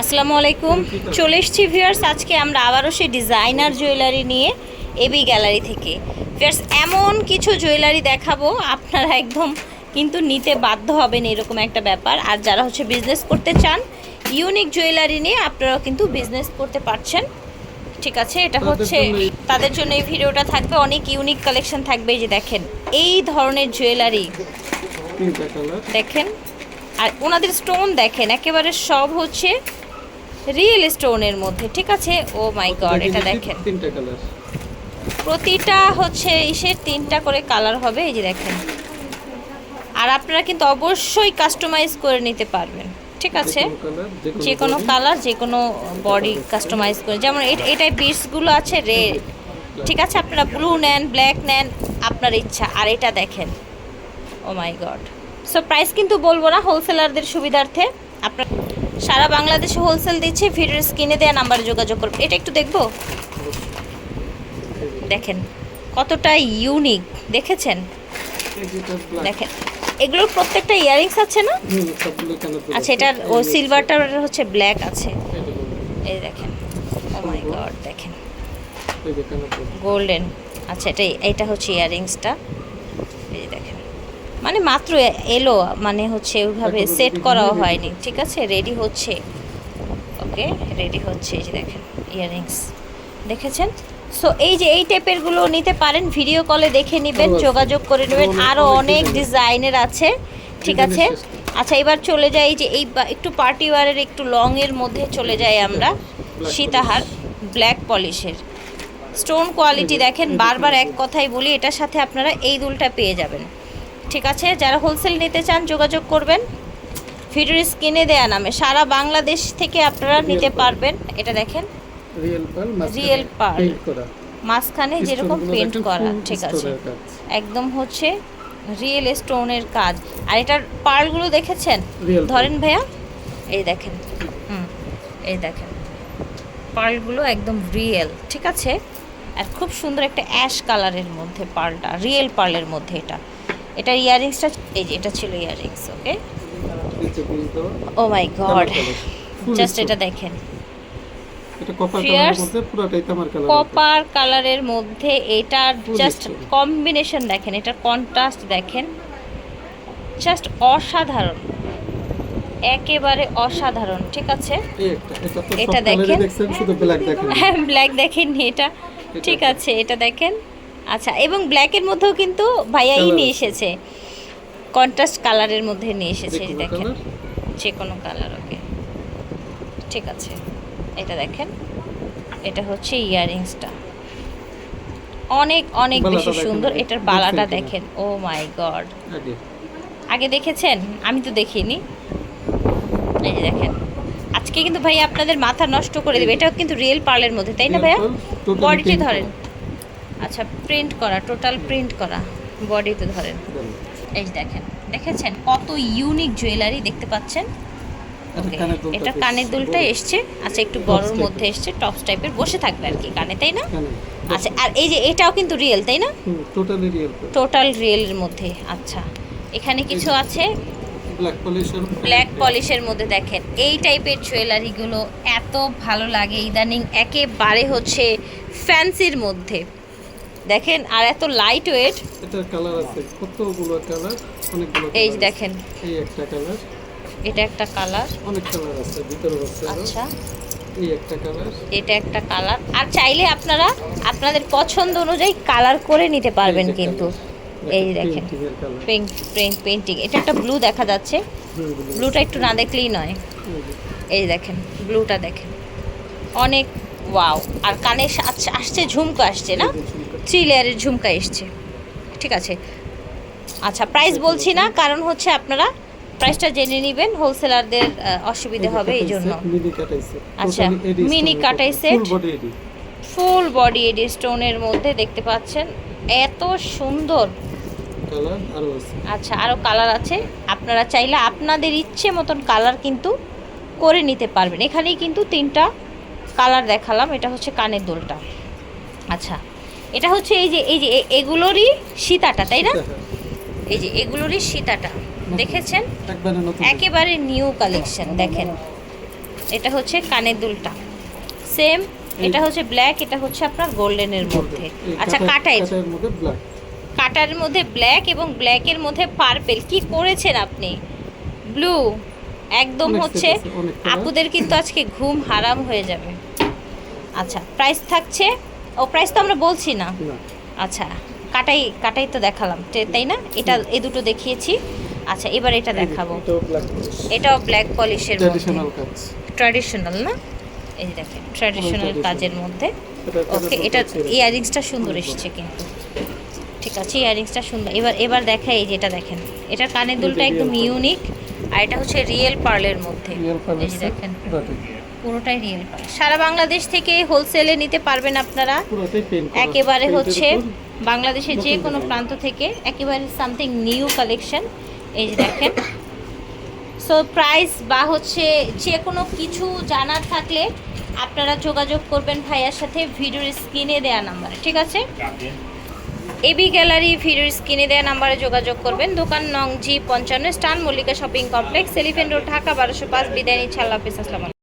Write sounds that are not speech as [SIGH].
আসসালামু আলাইকুম। চলে এসছি ভিউয়ার্স আজকে আমরা আবারও সেই ডিজাইনার জুয়েলারি নিয়ে এবি গ্যালারি থেকে। ভিউয়ার্স এমন কিছু জুয়েলারি দেখাবো আপনারা একদম কিন্তু নিতে বাধ্য হবেন এরকম একটা ব্যাপার। আর যারা হচ্ছে বিজনেস করতে চান ইউনিক জুয়েলারি নিয়ে আপনারাও কিন্তু বিজনেস করতে পারছেন। ঠিক আছে এটা হচ্ছে তাদের জন্য এই ভিডিওটা থাকবে। অনেক ইউনিক কালেকশন থাকবে যে দেখেন এই ধরনের জুয়েলারি দেখেন আর ওনাদের স্টোন দেখেন একেবারে সব হচ্ছে রিয়েল স্টোনের মধ্যে ঠিক আছে? ও মাই গড এটা দেখেন। তিনটা কালার প্রতিটা হচ্ছে ইসের তিনটা করে কালার হবে এই যে দেখেন। আর আপনারা কিন্তু অবশ্যই কাস্টমাইজ করে নিতে পারবেন ঠিক আছে? যে কোনো কালার যে কোনো বডি কাস্টমাইজ করে। যেমন এটাই পিসগুলো আছে রেড ঠিক আছে? আপনারা ব্লু নেন ব্ল্যাক নেন আপনার ইচ্ছা। আর এটা দেখেন। Oh my god so price কিন্তু বলব না হোলসেলারদের সুবিধার্থে। আপনার সারা বাংলাদেশে হোলসেল দিচ্ছে ভিডিওর স্ক্রিনে দেওয়া নাম্বারে যোগাযোগ করবেন এটা একটু দেখব? দেখেন কতটা ইউনিক দেখেছেন? দেখেন এগুলোর প্রত্যেকটা ইয়ারিংস আছে না? আচ্ছা এটার ও সিলভারটার হচ্ছে ব্ল্যাক আছে। এই দেখেন ও মাই গড দেখেন। গোল্ডেন আচ্ছা এটা এটা হচ্ছে ইয়ারিংসটা মানে মাত্র এলো মানে হচ্ছে ওইভাবে সেট করাও হয়নি। ঠিক আছে? রেডি হচ্ছে। ওকে রেডি হচ্ছে। এই যে দেখেন ইয়ারিংস দেখেছেন? সো এই যে এই টাইপেরগুলো নিতে পারেন ভিডিও কলে দেখে নেবেন যোগাযোগ করে নেবেন। আরও আরও অনেক। ডিজাইনের আছে। ঠিক আছে? আচ্ছা এবার চলে যাই। যে এই একটু পার্টি ওয়ারের একটু লং এর মধ্যে চলে যাই আমরা। সীতাহার ব্ল্যাক পলিশের স্টোন কোয়ালিটি দেখেন বারবার এক। কথাই বলি এটার সাথে আপনারা এই দুলটা পেয়ে যাবেন। ঠিক আছে? যারা হোলসেল নিতে চান যোগাযোগ করবেন। ভিডিওর স্ক্রিনে দেয়া নামে। সারা বাংলাদেশ থেকে আপনারা নিতে পারবেন। এটা দেখেন। রিয়েল পার্ল মাঝখানে যেরকম পেন্ট করা ঠিক আছে। একদম হচ্ছে রিয়েল স্টোনের কাজ। আর এটার পার্লগুলো দেখেছেন? ধরেন ভাইয়া। এই দেখেন। হুম এই দেখেন। পার্লগুলো একদম রিয়েল ঠিক আছে? আর খুব সুন্দর একটা অ্যাশ কালারের মধ্যে পার্লটা রিয়েল পার্লের মধ্যে এটা। এটার ইয়ারিংসটা এই যে এটা ছিল earrings okay? Oh my god just এটা দেখেন। এটা কপার কালারের মধ্যে এটার জাস্ট কম্বিনেশন দেখেন এটার কন্ট্রাস্ট দেখেন। জাস্ট অসাধারণ। একেবারে অসাধারণ ঠিক আছে? এটা এটা দেখেন। দেখছেন ব্ল্যাক দেখেন। [LAUGHS] হ্যাঁ ব্ল্যাক দেখেননি এটা এটা ঠিক আছে এটা দেখেন। আচ্ছা এবং ব্ল্যাকের মধ্যেও কিন্তু ভাইয়াই Colour নিয়ে এসেছে। কন্ট্রাস্ট কালারের মধ্যে নিয়ে এসেছে দেখেন। যে কোনো কালার ওকে ঠিক আছে এটা দেখেন। এটা হচ্ছে ইয়ারিংসটা। অনেক অনেক বেশি সুন্দর। এটার বালাটা দেখেন। ও মাই গড আগে। দেখেছেন? আমি তো দেখিনি। এই যে দেখেন। আজকে কিন্তু ভাই আপনাদের মাথা নষ্ট করে দেবে। এটাও কিন্তু রিয়েল পার্লের মধ্যে তাই না ভাইয়া? print ধরেন। আচ্ছা প্রিন্ট করা টোটাল প্রিন্ট করা বডিতে ধরেন। এই দেখেন দেখেছেন কত ইউনিক জুয়েলারি দেখতে পাচ্ছেন? এটা কানের দুলটা এসছে আচ্ছা একটু বড়র মধ্যে এসছে টপস টাইপের বসে থাকবে আর কি কানে তাই না? আচ্ছা আর এই যে এটাও কিন্তু রিয়েল তাই না? real pearl। টোটাল রিয়েলের মধ্যে আচ্ছা। এখানে কিছু আছে? ব্ল্যাক পলিশের মধ্যে দেখেন এই টাইপের জুয়েলারিগুলো এত ভালো লাগে ইদানিং একেবারে হচ্ছে ফ্যান্সির মধ্যে। দেখেন আর এত লাইট ওয়েট এটার কালার আছে কতগুলো কালার অনেকগুলো এই যে দেখেন। এই একটা কালার এটা একটা কালার অনেক কালার আছে ভিতরে আছে আচ্ছা। এই একটা কালার এটা একটা কালার আর চাইলে আপনারা আপনাদের পছন্দ অনুযায়ী কালার করে নিতে পারবেন কিন্তু। এই দেখেন। কালার পেন্ট এটা একটা ব্লু দেখা যাচ্ছে। ব্লুটা একটু না দেখলেই নয়। এই দেখেন ব্লুটা দেখেন। অনেক ওয়াও আর কানে আসছে ঝুমকো আসছে না? থ্রি লেয়ারের ঝুমকা এসছে। ঠিক আছে। আচ্ছা প্রাইস বলছি না কারণ হচ্ছে আপনারা প্রাইসটা জেনে নেবেন হোলসেলারদের অসুবিধা হবে এই জন্য আচ্ছা মিনি কাটাই সেট। ফুল বডি এডি। স্টোনের মধ্যে দেখতে পাচ্ছেন এত সুন্দর। আচ্ছা আরও কালার আছে। আপনারা চাইলে আপনাদের ইচ্ছে মতন কালার কিন্তু করে নিতে পারবেন। এখানেই কিন্তু তিনটা কালার দেখালাম এটা হচ্ছে কানের দোলটা। আচ্ছা এটা হচ্ছে এই যে এই যে এগুলোরই সীতাটা তাই না? এই যে এগুলোরই সীতাটা দেখেছেন? একেবারে নিউ কালেকশন দেখেন। এটা হচ্ছে কানের দুলটা। সেম এটা হচ্ছে ব্ল্যাক এটা হচ্ছে আপনার গোল্ডেনের মধ্যে। আচ্ছা কাটা- কাটাই কাটার মধ্যে ব্ল্যাক কাটার মধ্যে ব্ল্যাক এবং ব্ল্যাকের মধ্যে পার্পেল কি করেছেন আপনি? ব্লু একদম হচ্ছে। আপুদের কিন্তু আজকে ঘুম হারাম হয়ে যাবে। আচ্ছা প্রাইস থাকছে ও প্রাইস তো আমরা বলছি না। আচ্ছা কাটাই কাটাই তো দেখালাম। তাই না? এটা এই দুটো দেখিয়েছি। আচ্ছা এবার এটা দেখাবো। এটাও ব্ল্যাক পলিশের ট্র্যাডিশনাল না? এই দেখেন ট্র্যাডিশনাল কাজের মধ্যে। ওকে এটা ইয়ারিংসটা সুন্দর এসেছে কিন্তু। ঠিক আছে ইয়ারিংসটা সুন্দর। এবার এবার দেখা এই যেটা দেখেন। এটার কানের দুলটা একদম ইউনিক আর এটা হচ্ছে রিয়েল পার্লের মধ্যে। এই দেখেন। পুরোটাই রিয়েল পার্ল সারা বাংলাদেশ থেকে হোলসেলে নিতে পারবেন আপনারা। একেবারে হচ্ছে বাংলাদেশের যে কোনো প্রান্ত থেকে একেবারে সামথিং নিউ কালেকশন এই যে দেখেন। সো প্রাইস বা হচ্ছে যে কোনো কিছু জানার থাকলে আপনারা যোগাযোগ করবেন ভাইয়ার সাথে ভিডিওর স্ক্রিনে দেওয়া নাম্বারে ঠিক আছে? এবি গ্যালারি ভিডিওর স্ক্রিনে দেওয়া নাম্বারে যোগাযোগ করবেন। দোকান নং জি পঞ্চান্ন স্টান Mallika shopping complex elephant road Dhaka বারোশো পাঁচ বিদায় নিচ্ছে। আল্লাহ হাফিজ আসসালাম